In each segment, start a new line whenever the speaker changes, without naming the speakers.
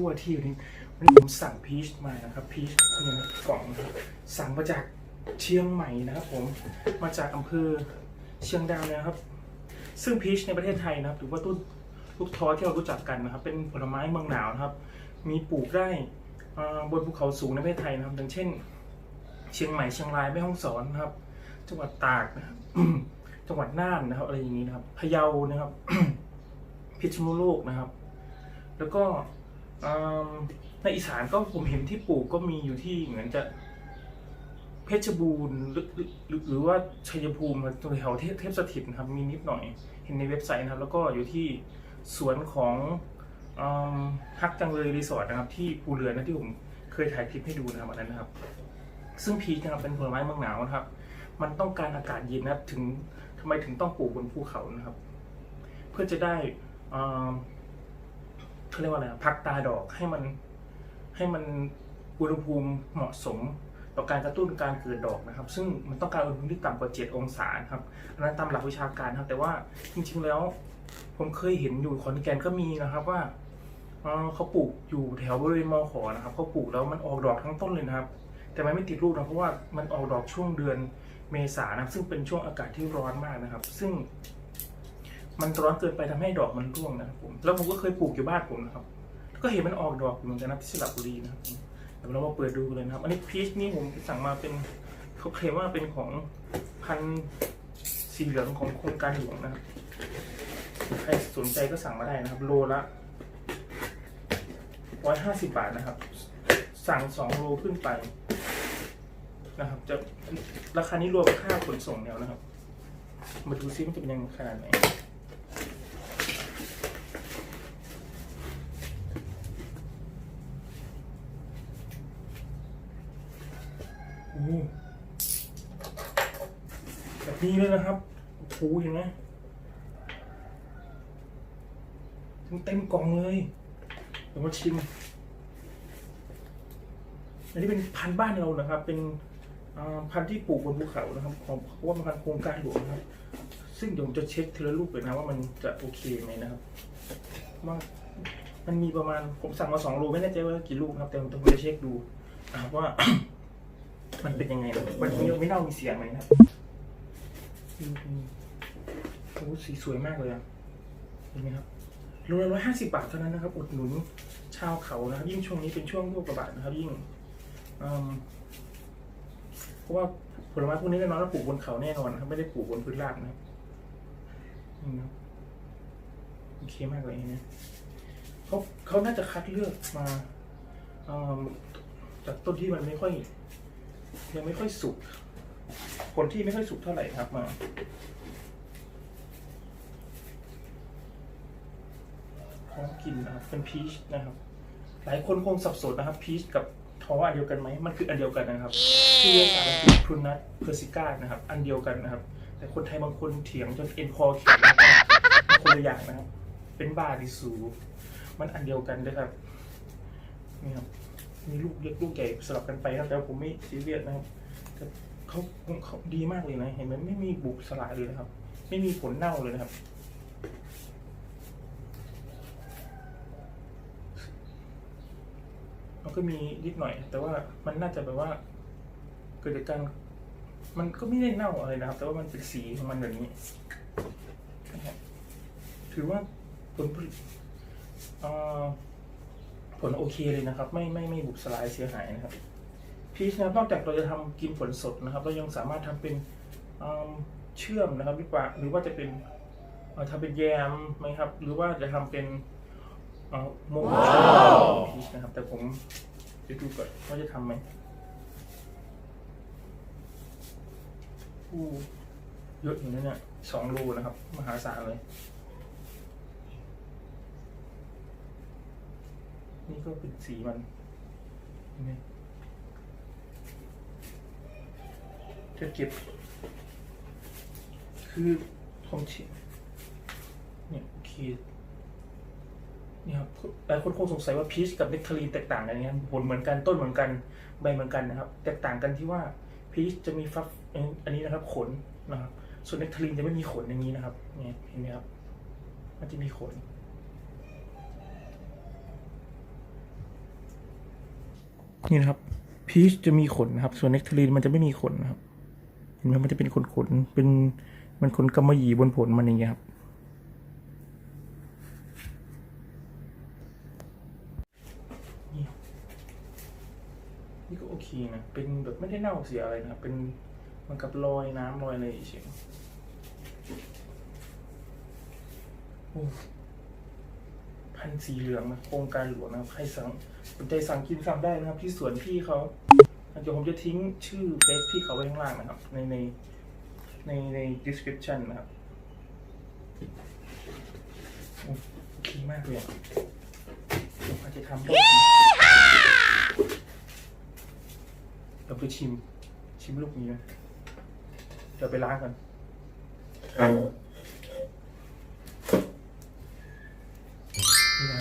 ทั่วที่วันนี้วันนี้ผมสั่งพีชมานะครับพีชเนี่ยนะกล่องนะครับสั่งมาจากเชียงใหม่นะครับผมมาจากอำเภอเชียงดาวนะครับ ซึ่งพีชในประเทศไทยนะครับถือว่าต้นลูกท้อที่เรารู้จักกันนะครับ เป็นผลไม้เมืองหนาวนะครับ มีปลูกได้บนภูเขาสูงในประเทศไทยนะครับอย่างเช่น เชียงใหม่เชียงรายแม่ฮ่องสอนนะครับ จังหวัดตากนะครับจังหวัดน่านนะครับอะไรอย่างนี้นะครับพะเยานะครับ พิษณุโลกนะครับ แล้วก็ ในอีสานก็ผมเห็นที่ปลูกก็มีอยู่ที่เหมือนจะเพชรบูรณ์หรือหรือว่าชัยภูมิตรงแถวเทพเทพสถิตนะครับมีนิดหน่อย เห็นในเว็บไซต์นะครับ แล้วก็อยู่ที่สวนของฮักจังเลยรีสอร์ทนะครับ ที่ภูเรือนะที่ผมเคยถ่ายคลิปให้ดูนะครับอันนั้นนะครับ ซึ่งพีชนะครับเป็นผลไม้เมืองหนาวนะครับ มันต้องการอากาศเย็นนะครับ ถึงทำไมถึงต้องปลูกบนภูเขานะครับ เพื่อจะได้อ่า เขาเรียกว่าอะไรอะพักตาดอกให้มันให้มันอุณหภูมิเหมาะสมต่อการกระตุ้นการเกิดดอกนะครับ ซึ่งมันต้องการอุณหภูมิที่ต่ำกว่า 7 องศาครับอันนั้นตามหลักวิชาการครับ แต่ว่าจริงๆแล้วผมเคยเห็นอยู่ขอนแก่นก็มีนะครับว่าเอ่อเขาปลูกอยู่แถวบริเวณมอขอนะครับเขาปลูกแล้วมันออกดอกทั้งต้นเลยนะครับ แต่มันไม่ติดลูกนะเพราะว่ามันออกดอกช่วงเดือนเมษานะซึ่งเป็นช่วงอากาศที่ร้อนมากนะครับ ซึ่ง มันร้อนเกินไปทำให้ดอกมันร่วงนะครับผม แล้วผมก็เคยปลูกอยู่บ้านผมนะครับ ก็เห็นมันออกดอกอยู่เหมือนกันนะที่สระบุรีนะครับเดี๋ยวเรามาเปิดดูกันเลยนะครับ อันนี้พีชนี่ผมสั่งมาเป็นเขาเคลมว่าเป็นของพันสีเหลืองของโครงการหลวงนะครับ ใครสนใจก็สั่งมาได้นะครับ โลละร้อยห้าสิบบาทนะครับ สั่งสองโลขึ้นไปนะครับ จะราคานี้รวมค่าขนส่งแล้วนะครับ มาดูซิมันจะเป็นยังไงขนาดไหน โอ้โหแบบนี้เลยนะครับโอ้โหเห็นไหมเต็มกล่องเลยเดี๋ยวมาชิมอันนี้เป็นพันธุ์บ้านเรานะครับ เป็นพันธุ์ที่ปลูกบนภูเขานะครับ ของเพราะว่ามันพันธุ์โครงการหลวงนะครับ ซึ่งเดี๋ยวจะเช็คทีละลูกเลยนะว่ามันจะโอเคไหมนะครับว่ามันมีประมาณผมสั่งมาสองโลไม่แน่ใจว่ากี่ลูกนะครับ แต่ผมจะเช็คดูว่า มันเป็นยังไงนะมันยังไม่เน่ามีเสียงไหมนะครับโอ้สีสวยมากเลยอะเห็นไหมครับโลละร้อยห้าสิบาทเท่านั้นนะครับ อุดหนุนชาวเขานะครับ ยิ่งช่วงนี้เป็นช่วงโรคระบาดนะครับ ยิ่งเพราะว่าผลไม้พวกนี้แน่นอนว่าปลูกบนเขาแน่นอนครับ ไม่ได้ปลูกบนพื้นราบนะครับนี่นะโอเคมากเลยนะเขาเขาน่าจะคัดเลือกมาจากต้นที่มันไม่ค่อย ยังไม่ค่อยสุกผลที่ไม่ค่อยสุกเท่าไหร่ครับมา พร้อมกินนะครับ เป็นพีชนะครับ หลายคนคงสับสนนะครับ พีชกับท้ออันเดียวกันไหม มันคืออันเดียวกันนะครับชื่อภาษาอังกฤษพรุนัทเพอร์ซิก้านะครับ อันเดียวกันนะครับ แต่คนไทยบางคนเถียงจนเอ็นคอเขียนนะครับคนละอย่างนะครับ เป็นบาดิสู มันอันเดียวกันด้วยครับ นี่ครับ มีลูกเล็กลูกใหญ่สลับกันไปครับแต่ผมไม่ซีเรียสนะครับแต่เขาเขาดีมากเลยนะ เห็นไหมไม่มีบุกสลายเลยนะครับ ไม่มีผลเน่าเลยนะครับ มันก็มีนิดหน่อย แต่ว่ามันน่าจะแบบว่า เกิดจากการมันก็ไม่ได้เน่าอะไรนะครับ แต่ว่ามันเป็นสีของมันแบบนี้ถือว่าผลผลิตอ่อ ผลโอเคเลยนะครับ ไม่ไม่ไม่บุบสลายเสียหายนะครับพีชนะครับนอกจากเราจะทำกินผลสดนะครับ เรายังสามารถทำเป็นอืมเชื่อมนะครับหรือว่าหรือว่าจะเป็นเอ่อทำเป็นแยมไหมครับ หรือว่าจะทำเป็นเอ่อโมโมพีชนะครับ แต่ผมจะดูก่อนว่าจะทำไหมอู้เยอะอยู่นะเนี่ยสองโลนะครับ มหาศาลเลย นี่ก็เป็นสีมันเห็นไหมจะเก็บ คือผมเช็เนี่ยโอเคนี่ครับหลายคนคงสงสัยว่าพีชกับเนคทารีนแตกต่างกันยังไงผลเหมือนกันต้นเหมือนกันใบเหมือนกันนะครับ แตกต่างกันที่ว่าพีชจะมีฟักอันนี้นะครับ ขนนะครับ ส่วนเนคทารีนจะไม่มีขนอย่างนี้นะครับเนี่ยเห็นไหมครับ มันจะมีขน นี่นะครับพีชจะมีขนนะครับ ส่วนเนกทารีนมันจะไม่มีขนนะครับ เห็นไหมมันจะเป็นขนขนๆเป็นมันขนกำมะหยี่บนผลมันอย่างเงี้ยครับนี่ก็โอเคนะ เป็นแบบไม่ได้เน่าเสียอะไรนะครับ เป็นเหมันกับรอยน้ำรอยอะไรเฉยโอ้ พันธุ์สีเหลืองนะโครงการหลวงนะครับใครสั่งสนใจสั่งกินสั่งได้นะครับ ที่สวนพี่เขาเดี๋ยวผมจะทิ้งชื่อเฟซพี่เขาไว้ข้างล่างนะครับ ในในในใน description นะครับโอ้โอเคมากเลยอะเดี๋ยวอาจจะทำได้เราไปชิม ชิมลูกนี้นะเดี๋ยวไปล้างกัน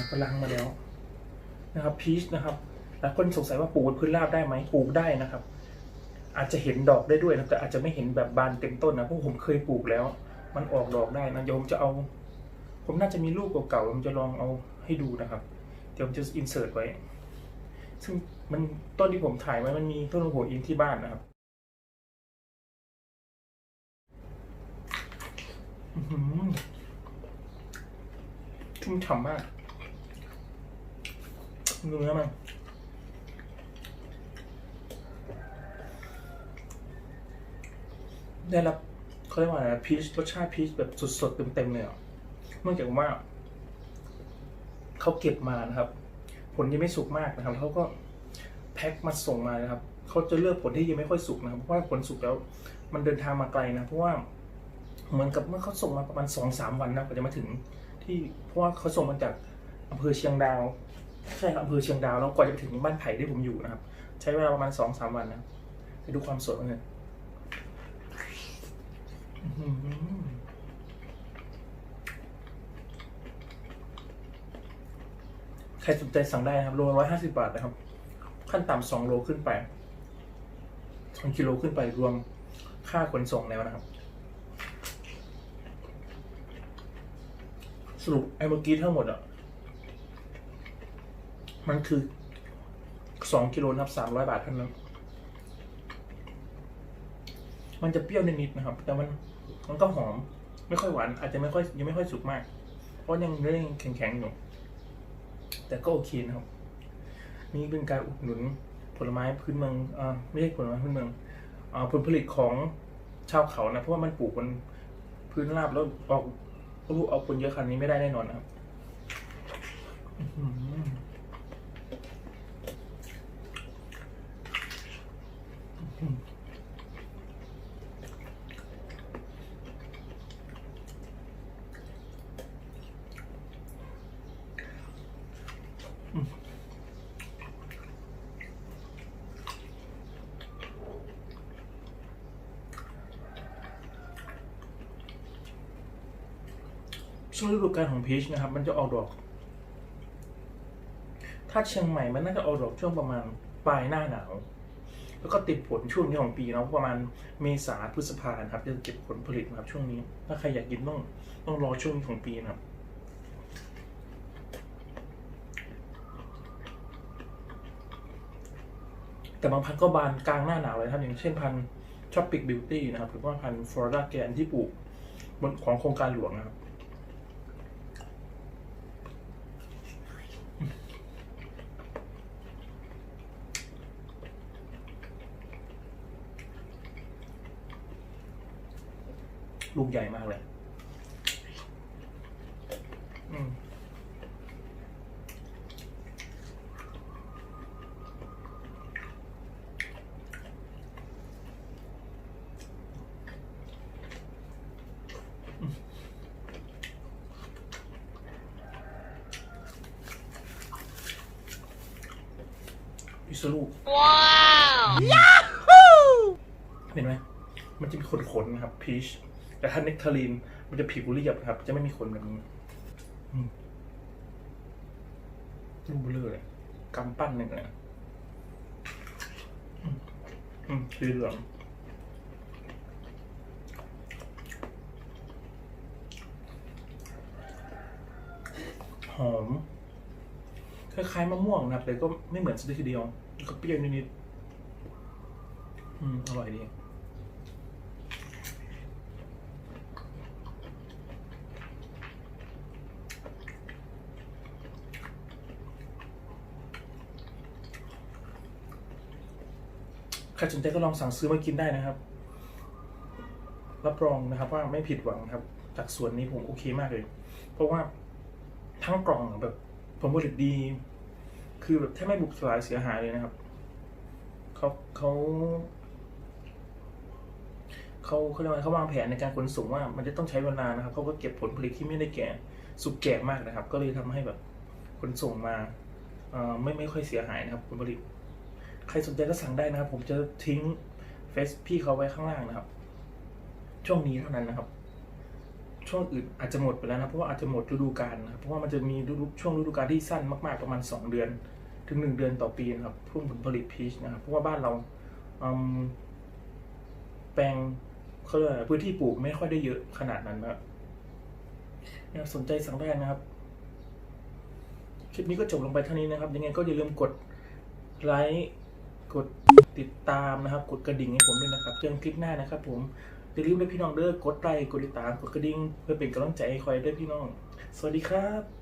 ก็ล้างมาแล้วนะครับพีชนะครับหลายคนสงสัยว่าปลูกบนพื้นราบได้ไหมปลูกได้นะครับ อาจจะเห็นดอกได้ด้วยนะแต่อาจจะไม่เห็นแบบบานเต็มต้นนะเพราะผมเคยปลูกแล้ว มันออกดอกได้นะเดี๋ยวผมจะเอา ผมน่าจะมีรูปเก่าๆผมจะลองเอาให้ดูนะครับ เดี๋ยวผมจะอินเสิร์ตไว้ ซึ่งมันต้นที่ผมถ่ายไว้มันมีต้นหัวอินที่บ้านนะครับอื้อหือชุ่มฉ่ำมาก เนื้อมันได้รับเขาเรียกว่าอะไรพีชรสชาติพีชแบบสดๆเต็มๆเลยอะเนื่องจากว่าเขาเก็บมานะครับ ผลยังไม่สุกมากนะครับเขาก็แพ็คมาส่งมานะครับเขาจะเลือกผลที่ยังไม่ค่อยสุกนะครับเพราะว่าผลสุกแล้ว มันเดินทางมาไกลนะเพราะว่าเหมือนกับเมื่อเขาส่งมาประมาณสองสามวันนะกว่าจะมาถึง ที่เพราะว่าเขาส่งมาจากอำเภอเชียงดาว ใช่ครับอำเภอเชียงดาวแล้วกว่าจะไปถึงบ้านไผ่ที่ผมอยู่นะครับ ใช้เวลาประมาณสองสามวันนะไปดูความสดมันเลยใครสนใจสั่งได้นะครับ โลร้อยห้าสิบาทนะครับ ขั้นต่ำสองโลขึ้นไปสองกิโลขึ้นไปรวมค่าขนส่งแล้วนะครับ สรุปไอ้เมื่อกี้ทั้งหมดอะ มันคือสองกิโลนะครับสามร้อยบาทเท่านั้น มันจะเปรี้ยวนิดๆนะครับ แต่มันมันก็หอม ไม่ค่อยหวาน อาจจะไม่ค่อยยังไม่ค่อยสุกมาก เพราะยังเนื้องแข็งๆอยู่แต่ก็โอเคนะครับ นี่เป็นการอุดหนุนผลไม้พื้นเมืองอ่าไม่ใช่ผลไม้พื้นเมืองอ่าผลผลิตของชาวเขานะเพราะว่ามันปลูกบนพื้นราบแล้วออกลูกเอาผลเยอะขนาดนี้ไม่ได้แน่นอนนะครับอื้อหือ ช่วงฤดูกาลของพีชนะครับ มันจะออกดอก ถ้าเชียงใหม่มันน่าจะออกดอกช่วงประมาณปลายหน้าหนาว แล้วก็ติดผลช่วงนี้ของปีเนาะประมาณเมษาพฤษภาครับจะเก็บผลผลิตนะครับช่วงนี้ ถ้าใครอยากกินต้องต้องรอช่วงนี้ของปีนะครับแต่บางพันธุ์ก็บานกลางหน้าหนาวเลยครับ อย่างเช่นพันธุ์ช็อปปิกบิวตี้นะครับ หรือว่าพันธุ์ฟลอริดาแกนที่ปลูกบนของโครงการหลวงนะครับ ลูกใหญ่มากเลยอืมอิสลูเห็นไหม มันจะมีขนๆนะครับพีช แต่ถ้าเนกทารีนมันจะผิวเรียบครับ จะไม่มีขนแบบนี้อืมลูกเบลอเลยกำปั้นหนึ่งเลยอืมอืมสีเหลืองหอม คล้ายๆมะม่วงนะครับแต่ก็ไม่เหมือนซะทีเดียว ก็เปรี้ยวนิดๆ อืม อร่อยดี ใครสนใจก็ลองสั่งซื้อมากินได้นะครับ รับรองนะครับว่าไม่ผิดหวังครับ จากส่วนนี้ผมโอเคมากเลย เพราะว่าทั้งกล่องแบบผลผลิตดี คือแบบแทบไม่บุบสลายเสียหายเลยนะครับเขาเขาเขาเขาเรียกว่าเขาวางแผนในการขนส่งว่า มันจะต้องใช้เวลานะครับเขาก็เก็บผลผลิตที่ไม่ได้แก่สุกแก่มากนะครับ ก็เลยทำให้แบบขนส่งมาไม่ไม่ค่อยเสียหายนะครับผลผลิต ใครสนใจก็สั่งได้นะครับ ผมจะทิ้งเฟซพี่เขาไว้ข้างล่างนะครับ ช่วงนี้เท่านั้นนะครับ ช่วงอื่นอาจจะหมดไปแล้วนะเพราะว่าอาจจะหมดฤดูกาลนะเพราะว่ามันจะมีฤดูช่วงฤดูกาลที่สั้นมากๆประมาณ 2 เดือน ถึง 1 เดือนต่อปีนะครับพุ่งผลผลิตพีชนะครับเพราะว่าบ้านเราแปลงเขาเรียกพื้นที่ปลูกไม่ค่อยได้เยอะขนาดนั้นนะครับสนใจสั่งได้นะครับคลิปนี้ก็จบลงไปเท่านี้นะครับ ยังไงก็อย่าลืมกดไลค์ กดติดตามนะครับ กดกระดิ่งให้ผมด้วยนะครับเจอกันคลิปหน้านะครับ ผมอย่าลืมด้วยพี่น้องเด้อกดไลค์กดติดตามกดกระดิ่งเพื่อเป็นกำลังใจให้คอยด้วยพี่น้อง สวัสดีครับ